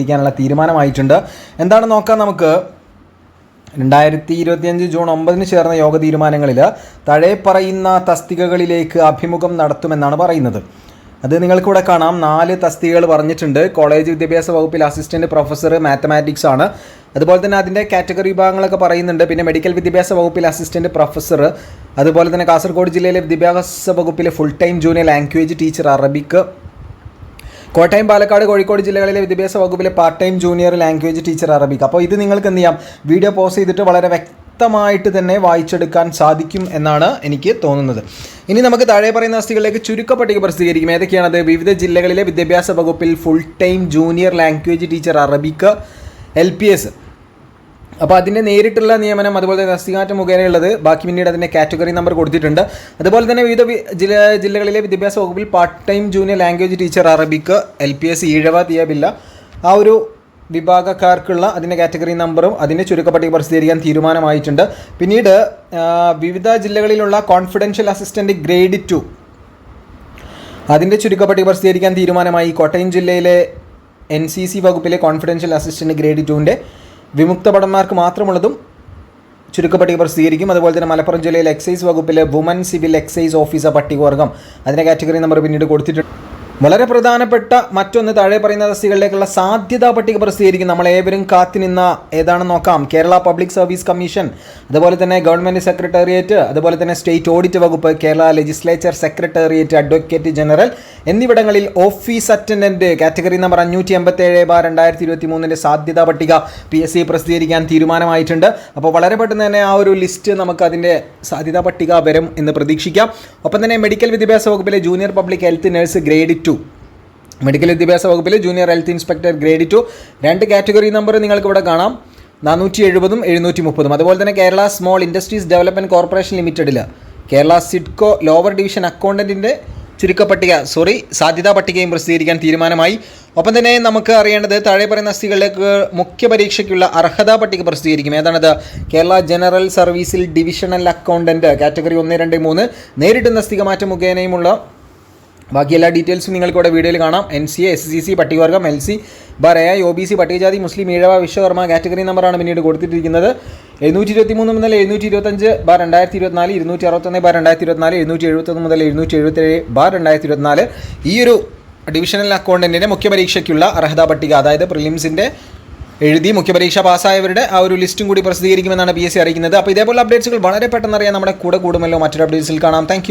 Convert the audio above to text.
ഇരിക്കാനുള്ള തീരുമാനമായിട്ടുണ്ട്. എന്താണ് നോക്കാം നമുക്ക്. രണ്ടായിരത്തി ഇരുപത്തിയഞ്ച് ജൂൺ ഒമ്പതിന് ചേർന്ന യോഗ തീരുമാനങ്ങളിൽ താഴെ പറയുന്ന തസ്തികകളിലേക്ക് അഭിമുഖം നടത്തുമെന്നാണ് പറയുന്നത്. അത് നിങ്ങൾക്കിവിടെ കാണാം. നാല് തസ്തികകൾ പറഞ്ഞിട്ടുണ്ട്. കോളേജ് വിദ്യാഭ്യാസ വകുപ്പിൽ അസിസ്റ്റന്റ് പ്രൊഫസർ മാത്തമാറ്റിക്സ് ആണ്. അതുപോലെ തന്നെ അതിന്റെ കാറ്റഗറി വിഭാഗങ്ങളൊക്കെ പറയുന്നുണ്ട്. പിന്നെ മെഡിക്കൽ വിദ്യാഭ്യാസ വകുപ്പിൽ അസിസ്റ്റന്റ് പ്രൊഫസർ അതുപോലെ തന്നെ കാസർഗോഡ് ജില്ലയിലെ വിദ്യാഭ്യാസ വകുപ്പിലെ full time junior language teacher Arabic Kottayam Palakkad Kozhikode ജില്ലകളിലെ വിദ്യാഭ്യാസ വകുപ്പിലെ part time junior language teacher Arabic. അപ്പോൾ ഇത് നിങ്ങൾക്ക് എന്ത് ചെയ്യാം? വീഡിയോ പോസ് ചെയ്തിട്ട് വളരെ വ്യക്തമായിട്ട് തന്നെ വായിച്ചെടുക്കാൻ സാധിക്കും എന്നാണ് എനിക്ക് തോന്നുന്നത്. ഇനി നമുക്ക് താഴെ പറയുന്ന അസ്ഥികളിലേക്ക് ചുരുക്കപ്പട്ടിക പ്രസിദ്ധീകരിക്കും. ഏതൊക്കെയാണത്? വിവിധ ജില്ലകളിലെ വിദ്യാഭ്യാസ വകുപ്പിൽ full time junior language teacher Arabic L P S അപ്പോൾ അതിന്റെ നേരിട്ടുള്ള നിയമനം അതുപോലെ തന്നെ തസ്തികാറ്റം മുഖേനയുള്ളത് ബാക്കി പിന്നീട് അതിന്റെ കാറ്റഗറി നമ്പർ കൊടുത്തിട്ടുണ്ട്. അതുപോലെ തന്നെ വിവിധ ജില്ല ജില്ലകളിലെ വിദ്യാഭ്യാസ വകുപ്പിൽ part time junior language teacher Arabic L P S Ezhava തിയബില്ല ആ ഒരു വിഭാഗക്കാർക്കുള്ള അതിന്റെ കാറ്റഗറി നമ്പറും അതിന്റെ ചുരുക്കപ്പട്ടിക പ്രസിദ്ധീകരിക്കാൻ തീരുമാനമായിട്ടുണ്ട്. പിന്നീട് വിവിധ ജില്ലകളിലുള്ള കോൺഫിഡൻഷ്യൽ അസിസ്റ്റന്റ് ഗ്രേഡ് ടു അതിന്റെ ചുരുക്കപ്പട്ടിക പ്രസിദ്ധീകരിക്കാൻ തീരുമാനമായി. കോട്ടയം ജില്ലയിലെ എൻ സി സി വകുപ്പിലെ കോൺഫിഡൻഷ്യൽ അസിസ്റ്റന്റ് ഗ്രേഡ് ടുവിന്റെ വിമുക്ത ഭടന്മാർക്ക് മാത്രമുള്ളതും ചുരുക്കപ്പട്ടിക പ്രസിദ്ധീകരിക്കും അതുപോലെ തന്നെ മലപ്പുറം ജില്ലയിലെ എക്സൈസ് വകുപ്പിലെ വുമൻ സിവിൽ എക്സൈസ് ഓഫീസർ പട്ടികവർഗം. അതിന്റെ കാറ്റഗറി നമ്പർ പിന്നീട് കൊടുത്തിട്ടുണ്ട്. വളരെ പ്രധാനപ്പെട്ട മറ്റൊന്ന് താഴെ പറയുന്ന തസ്തികളിലേക്കുള്ള സാധ്യതാ പട്ടിക പ്രസിദ്ധീകരിക്കും. നമ്മൾ ഏവരും കാത്തിനിന്ന ഏതാണെന്ന് നോക്കാം. കേരള പബ്ലിക് സർവീസ് കമ്മീഷൻ അതുപോലെ തന്നെ ഗവൺമെന്റ് സെക്രട്ടേറിയറ്റ് അതുപോലെ തന്നെ സ്റ്റേറ്റ് ഓഡിറ്റ് വകുപ്പ് Kerala legislature secretariat advocate general എന്നിവിടങ്ങളിൽ ഓഫീസ് അറ്റൻഡന്റ് കാറ്റഗറി നമ്പർ അഞ്ഞൂറ്റി എൺപത്തേഴ് ബാർ രണ്ടായിരത്തി ഇരുപത്തി മൂന്നിന്റെ സാധ്യതാ പട്ടിക പി എസ് സി പ്രസിദ്ധീകരിക്കാൻ തീരുമാനമായിട്ടുണ്ട്. അപ്പോൾ വളരെ പെട്ടെന്ന് തന്നെ ആ ഒരു ലിസ്റ്റ് നമുക്ക് അതിന്റെ സാധ്യതാ പട്ടിക വരും എന്ന് പ്രതീക്ഷിക്കാം. ഒപ്പം തന്നെ മെഡിക്കൽ വിദ്യാഭ്യാസ വകുപ്പിലെ junior public health nurse grade medical വിദ്യാഭ്യാസ വകുപ്പിൽ junior health inspector grade two. രണ്ട് കാറ്റഗറി നമ്പർ നിങ്ങൾക്ക് ഇവിടെ കാണാം. നാനൂറ്റി എഴുപതും എഴുന്നൂറ്റി മുപ്പതും അതുപോലെ തന്നെ Kerala small industries development corporation ലിമിറ്റഡിൽ കേരള സിഡ്കോ ലോവർ ഡിവിഷൻ അക്കൗണ്ടന്റിന്റെ ചുരുക്കപ്പട്ടിക സോറി സാധ്യതാ പട്ടികയും പ്രസിദ്ധീകരിക്കാൻ തീരുമാനമായി. ഒപ്പം തന്നെ നമുക്ക് അറിയേണ്ടത് താഴെ പറയുന്ന അസ്ഥികളിലേക്ക് മുഖ്യ പരീക്ഷയ്ക്കുള്ള അർഹതാ പട്ടിക പ്രസിദ്ധീകരിക്കും. ഏതാണത്? കേരള ജനറൽ സർവീസിൽ ഡിവിഷണൽ അക്കൗണ്ടന്റ് കാറ്റഗറി ഒന്ന് രണ്ട് മൂന്ന്. നേരിടുന്ന തസ്തിക മാറ്റം മുഖേനയുമുള്ള ബാക്കി എല്ലാ ഡീറ്റെയിൽസും നിങ്ങൾക്ക് ഇവിടെ വീഡിയോയിൽ കാണാം. N C S C C പട്ടികവർഗം L C bar A O B C പട്ടികജാതി മുസ്ലിം ഈഴവ വിശ്വകർമ്മ കാറ്റഗറി നമ്പറാണ് പിന്നീട് കൊടുത്തിട്ടിരിക്കുന്നത്. എഴുന്നൂറ്റി ഇരുപത്തി മൂന്ന് മുതൽ എഴുന്നൂറ്റി ഇരുപത്തഞ്ച് ബാർ രണ്ടായിരത്തി ഇരുപത്തിനാല് ഇരുന്നൂറ്റി അറുപത്തൊന്ന് ബാർ രണ്ടായിരത്തി ഇരുപത്തിനാല് എഴുന്നൂറ്റി എഴുപത്തൊന്ന് മുതൽ എഴുന്നൂറ്റി എഴുപത്തേഴ് ബാർ രണ്ടായിരത്തി ഇരുപത്തിനാല് ഈ ഒരു ഡിവിഷണൽ അക്കൗണ്ടന്റിന്റെ മുഖ്യ പരീക്ഷയ്ക്കുള്ള അർഹതാ പട്ടിക അതായത് പ്രിലിംസിന്റെ എഴുതി മുഖ്യപരീക്ഷ പാസ്സായവരുടെ ആ ഒരു ലിസ്റ്റും കൂടി പ്രസിദ്ധീകരിക്കുമെന്നാണ് പി എസ് സി അറിയിക്കുന്നത്. അപ്പോൾ ഇതേപോലെ അപ്ഡേറ്റ്സുകൾ വളരെ പെട്ടെന്ന് അറിയാൻ നമ്മുടെ കൂടെ കൂടുമല്ലോ. മറ്റൊരു അപ്ഡേറ്റ്സിൽ കാണാം. താങ്ക്